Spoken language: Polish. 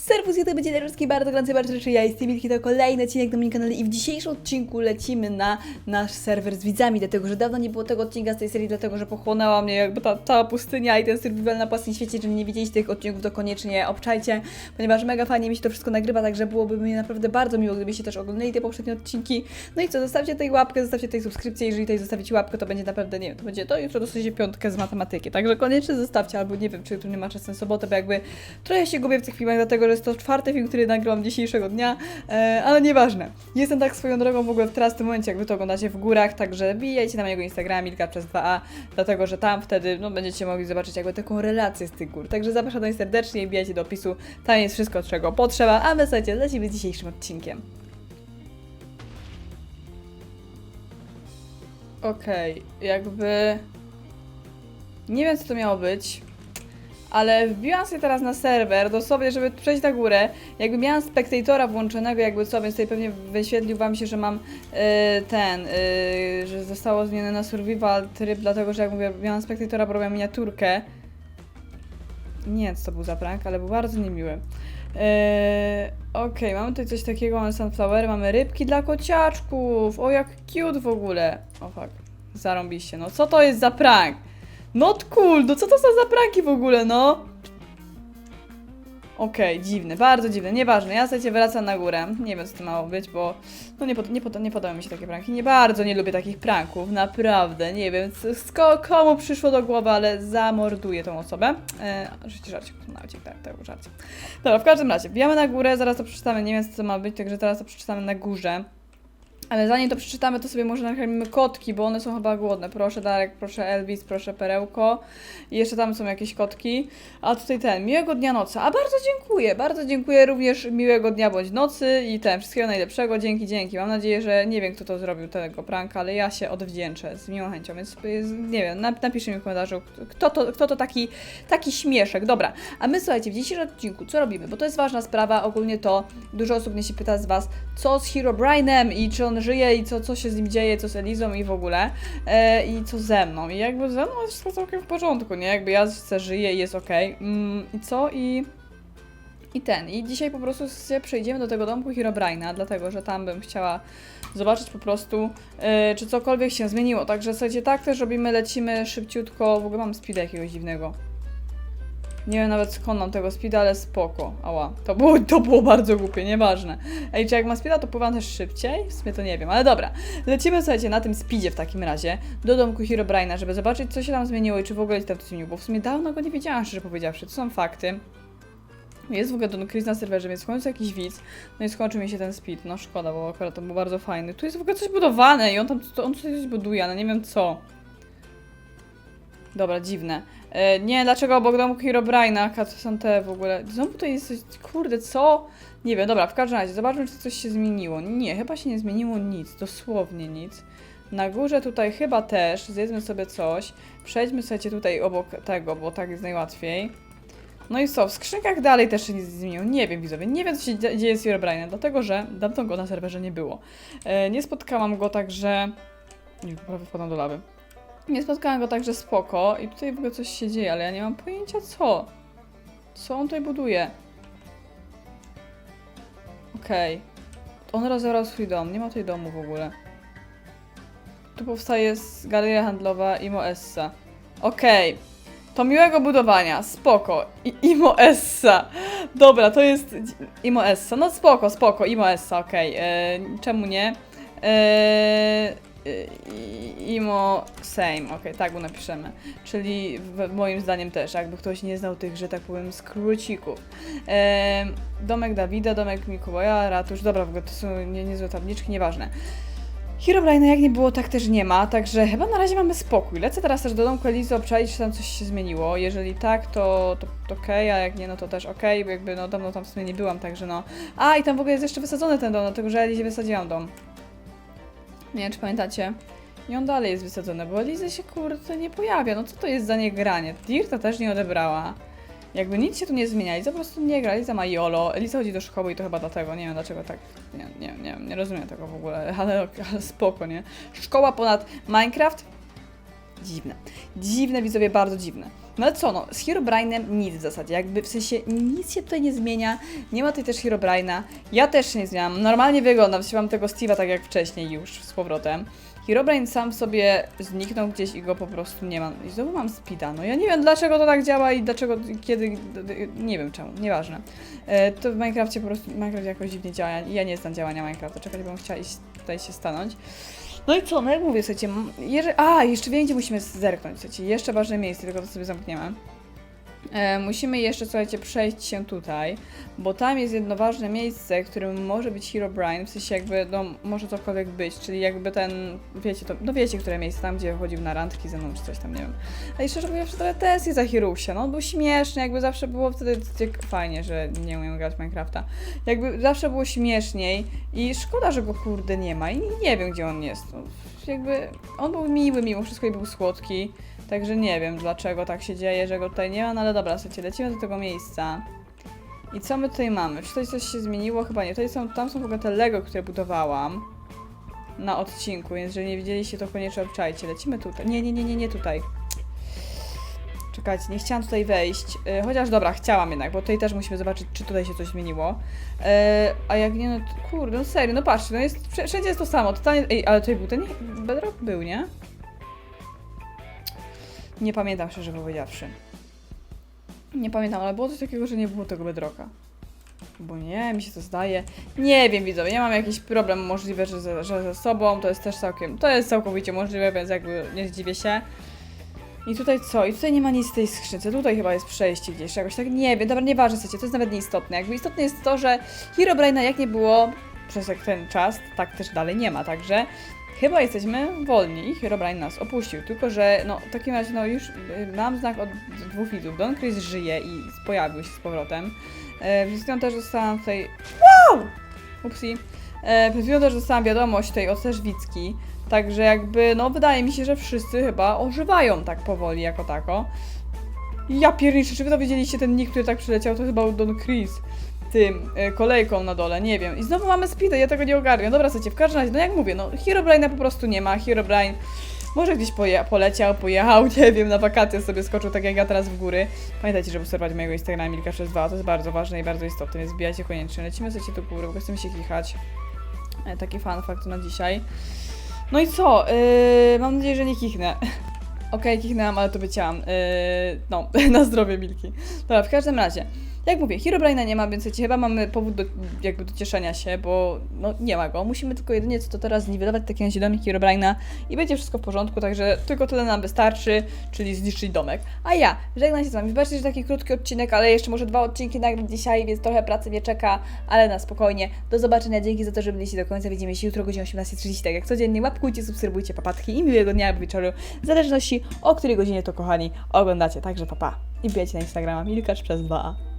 Serwus, YouTube będzie Derowski, bardzo gorący, bardzo rzeczy, ja jestem Milki, to kolejny odcinek na moim kanale i w dzisiejszym odcinku lecimy na nasz serwer z widzami, dlatego że dawno nie było tego odcinka z tej serii, dlatego że pochłonęła mnie jakby ta cała pustynia i ten survival na płaskim świecie, jeżeli nie widzieliście tych odcinków, to koniecznie obczajcie, ponieważ mega fajnie mi się to wszystko nagrywa, także byłoby mi naprawdę bardzo miło, gdybyście też oglądali te poprzednie odcinki. No i co, zostawcie tej łapkę, zostawcie tej subskrypcję, jeżeli tutaj zostawicie łapkę, to będzie naprawdę, nie wiem, to będzie to, jutro dostaniecie piątkę z matematyki, także koniecznie zostawcie, albo nie wiem, czy jutro nie ma czasu na sobotę, bo jakby trochę się gubię w tych filmach, dlatego że jest to czwarty film, który nagrałam dzisiejszego dnia, e, ale nieważne. Jestem tak swoją drogą w ogóle teraz w tym momencie, jak wy to oglądacie w górach, także wbijajcie na mojego Instagrama Milka przez 2a, dlatego że tam wtedy no, będziecie mogli zobaczyć jakby taką relację z tych gór. Także zapraszam do serdecznie i wbijajcie do opisu, tam jest wszystko, czego potrzeba, a my słuchajcie, lecimy z dzisiejszym odcinkiem. Okej, jakby... Nie wiem, co to miało być, ale wbiłam sobie teraz na serwer, dosłownie, żeby przejść na górę. Jakby miałam spektatora włączonego, jakby co, więc tutaj pewnie wyświetlił wam się, że mam e, ten, e, że zostało zmienione na survival tryb, dlatego że jak mówię, miałam spektatora, bo robiłam miniaturkę. Nie wiem, co to był za prank, ale był bardzo niemiły. Eee, Okej, mamy tutaj coś takiego, mamy sunflowery, mamy rybki dla kociaczków. O, jak cute w ogóle. O fuck, zarąbiście. No co to jest za prank? Not cool, no co to są za pranki w ogóle, no? Okej, dziwne, bardzo dziwne, nieważne. Ja słuchajcie, wracam na górę. Nie wiem, co to mało być, bo no nie, pod, nie, pod, nie podobają mi się takie pranki. Nie bardzo nie lubię takich pranków, naprawdę. Nie wiem, c- sko, komu przyszło do głowy, ale zamorduję tą osobę. E, oczywiście żarcik, nawet tak, tak, żarcik. Dobra, w każdym razie, wbijamy na górę, zaraz to przeczytamy, nie wiem, co to ma być, także teraz to przeczytamy na górze. Ale zanim to przeczytamy, to sobie może nakarmimy kotki, bo one są chyba głodne. Proszę Darek, proszę Elvis, proszę Perełko. I jeszcze tam są jakieś kotki. A tutaj ten, miłego dnia nocy. A bardzo dziękuję, bardzo dziękuję również miłego dnia bądź nocy i ten, wszystkiego najlepszego. Dzięki, dzięki. Mam nadzieję, że nie wiem, kto to zrobił, tego pranka, ale ja się odwdzięczę z miłą chęcią, więc nie wiem, nap- napiszcie mi w komentarzu, kto to, kto to taki, taki śmieszek. Dobra, a my słuchajcie, w dzisiejszym odcinku co robimy? Bo to jest ważna sprawa, ogólnie to dużo osób mnie się pyta z Was, co z Herobrine'em i czy on żyje i co, co się z nim dzieje, co z Elizą i w ogóle e, i co ze mną. I jakby ze mną jest wszystko całkiem w porządku, nie? Jakby ja se żyję i jest okej. Mm, I co? I... I ten. I dzisiaj po prostu się przejdziemy do tego domku Herobrine'a, dlatego że tam bym chciała zobaczyć po prostu, e, czy cokolwiek się zmieniło. Także słuchajcie, tak też robimy, lecimy szybciutko. W ogóle mam speeda jakiegoś dziwnego. Nie wiem nawet skąd mam tego speeda, ale spoko. Ała, to było, to było bardzo głupie, nieważne. Ej, czy jak mam speeda, to pływam też szybciej? W sumie to nie wiem, ale dobra. Lecimy, słuchajcie, na tym speedzie w takim razie do domku Herobrine'a, żeby zobaczyć, co się tam zmieniło i czy w ogóle tam coś zmieniło, bo w sumie dawno go nie wiedziałam, szczerze powiedziawszy. To są fakty. Jest w ogóle Don Chris na serwerze, więc w końcu jakiś widz. No i skończył mi się ten speed. No szkoda, bo akurat to był bardzo fajny. Tu jest w ogóle coś budowane i on tam on coś buduje, ale nie wiem co. Dobra, dziwne. E, nie, dlaczego obok domku Herobrine'a? To są te w ogóle. Znowu tutaj jest coś. Kurde, co? Nie wiem, dobra, w każdym razie zobaczmy, czy coś się zmieniło. Nie, chyba się nie zmieniło nic, dosłownie nic. Na górze tutaj chyba też, zjedzmy sobie coś. Przejdźmy sobie tutaj obok tego, bo tak jest najłatwiej. No i co, w skrzynkach dalej też się nic nie zmieniło. Nie wiem, widzowie, nie wiem, co się dzie- dzieje z Herobrine'em, dlatego że dawno go na serwerze nie było. E, nie spotkałam go także... Nie, prawie wpadam do lawy. Nie spotkałam go także spoko i tutaj w ogóle coś się dzieje, ale ja nie mam pojęcia co. Co on tutaj buduje? Okej. On rozebrał swój dom, nie ma tutaj domu w ogóle. Tu powstaje galeria handlowa Imo Essa. Okej. To miłego budowania, spoko. I, Imo Essa. Dobra, to jest dzi- Imo Essa. No spoko, spoko, Imo Essa, okej. E, Czemu nie? E, i- Imo same, okej, tak go napiszemy. Czyli w, moim zdaniem też, jakby ktoś nie znał tych, że tak powiem, skrócików. E, domek Dawida, domek Mikołaja, ratusz, dobra, w ogóle to są nie, niezłe tabliczki, nieważne. Herobrine jak nie było, tak też nie ma, także chyba na razie mamy spokój. Lecę teraz też do domku Elizy obczaić, czy tam coś się zmieniło. Jeżeli tak, to, to, to okej, a jak nie, no to też okej, bo jakby no dawno tam w sumie nie byłam, także no. A, i tam w ogóle jest jeszcze wysadzony ten dom, dlatego że Elizie wysadziłam dom. Nie wiem, czy pamiętacie? I on dalej jest wysadzony, bo Eliza się kurde nie pojawia. No co to jest za niegranie? Dirta też nie odebrała. Jakby nic się tu nie zmienia, Eliza po prostu nie gra, Eliza ma YOLO, Eliza chodzi do szkoły i to chyba dlatego, nie wiem dlaczego tak, nie, nie, nie, nie rozumiem tego w ogóle, ale, ale spoko, nie? Szkoła ponad Minecraft? Dziwne. Dziwne, widzowie, bardzo dziwne. No ale co, no, z Herobrine'em nic w zasadzie, jakby w sensie nic się tutaj nie zmienia, nie ma tutaj też Herobrine'a, ja też nie zmieniam, normalnie wyglądam, w sensie mam tego Steve'a tak jak wcześniej już z powrotem. Herobrine sam sobie zniknął gdzieś i go po prostu nie ma. I znowu mam speeda. No ja nie wiem dlaczego to tak działa i dlaczego, kiedy, nie wiem czemu, nieważne. E, to w Minecrafcie po prostu, Minecraft jakoś dziwnie działa, ja- nie znam działania Minecrafta, czekaj, bo chciała iść tutaj się stanąć. No i co, no jak mówię, słuchajcie, jeżeli, a, jeszcze gdzie musimy zerknąć, słuchajcie, jeszcze ważne miejsce, tylko to sobie zamkniemy. E, musimy jeszcze, słuchajcie, przejść się tutaj, bo tam jest jedno ważne miejsce, którym może być Herobrine, w sensie jakby, no, może cokolwiek być, czyli jakby ten, wiecie, to, no wiecie, które miejsce, tam, gdzie chodził na randki ze mną, czy coś tam, nie wiem. A i szczerze mówiąc, trochę tensję za Hirusia, no, on był śmieszny, jakby zawsze było wtedy fajnie, że nie umiem grać Minecrafta. Jakby zawsze było śmieszniej i szkoda, że go kurde nie ma i nie wiem, gdzie on jest. No, jakby, on był miły mimo wszystko i był słodki, Także nie wiem, dlaczego tak się dzieje, że go tutaj nie ma, no ale dobra, słuchajcie, lecimy do tego miejsca. I co my tutaj mamy? Czy tutaj coś się zmieniło? Chyba nie. Tutaj są, tam są w ogóle te Lego, które budowałam na odcinku, więc jeżeli nie widzieliście, to koniecznie obczajcie. Lecimy tutaj. Nie, nie, nie, nie, nie tutaj. Czekajcie, nie chciałam tutaj wejść. Yy, chociaż dobra, chciałam jednak, bo tutaj też musimy zobaczyć, czy tutaj się coś zmieniło. Yy, a jak nie, no kurde, no serio, no patrzcie, no jest, wsz- wszędzie jest to samo. Totalnie, ej, ale tutaj był ten Bedrock? Był, nie? Nie pamiętam szczerze powiedziawszy. Nie pamiętam, ale było coś takiego, że nie było tego bedrocka. Bo nie, mi się to zdaje. Nie wiem, widzowie, ja mam jakiś problem możliwe, że ze, że ze sobą, to jest też całkiem, to jest całkowicie możliwe, więc jakby nie zdziwię się. I tutaj co? I tutaj nie ma nic w tej skrzynce. Tutaj chyba jest przejście gdzieś, jakoś tak, nie wiem, dobra, nieważne, słuchajcie, to jest nawet nieistotne. Jakby istotne jest to, że Herobrine'a jak nie było przez ten czas, tak też dalej nie ma, także Chyba jesteśmy wolni Herobrine nas opuścił, tylko że no w takim razie no już y, mam znak od dwóch widzów. Don Chris żyje i pojawił się z powrotem. E, też dostałam tutaj... Wow! Upsi. E, Przed też dostałam wiadomość tutaj od też Wicki. Także jakby, no wydaje mi się, że wszyscy chyba ożywają tak powoli jako tako. Ja pierniczę, czy wy to widzieliście ten nick, który tak przyleciał? To chyba był Don Chris tym e, kolejką na dole, nie wiem. I znowu mamy speeda, ja tego nie ogarniam. Dobra, słuchajcie, w każdym razie, no jak mówię, no Herobrine'a po prostu nie ma. Herobrine może gdzieś poje poleciał, pojechał, nie wiem, na wakacje sobie skoczył, tak jak ja teraz w góry. Pamiętajcie, żeby obserwować mojego Instagrama Milka przez to jest bardzo ważne i bardzo istotne, więc wbijajcie koniecznie. Lecimy sobie do góry, bo chcemy się kichać. E, taki fun fact na dzisiaj. No i co? Yy, mam nadzieję, że nie kichnę. Okej, kichnęłam, ale to wycięłam. Yy, no, na zdrowie Milki. Dobra, w każdym razie. Jak mówię, Herobrine'a nie ma, więc wiecie, chyba mamy powód do, jakby do cieszenia się, bo no, nie ma go. Musimy tylko jedynie co to teraz zniwelować taki nazidomik Herobrine'a i będzie wszystko w porządku, także tylko tyle nam wystarczy, czyli zniszczyć domek. A ja żegnam się z wami. Wybaczcie, że taki krótki odcinek, ale jeszcze może dwa odcinki nagram dzisiaj, więc trochę pracy mnie czeka, ale na spokojnie. Do zobaczenia, dzięki za to, że byliście do końca. Widzimy się jutro o godzinie 18.30, tak jak codziennie. Łapkujcie, subskrybujcie papatki i miłego dnia albo wieczoru, w zależności o której godzinie to, kochani, oglądacie. Także papa. I wbijajcie na Instagrama Milkacz przez 2a.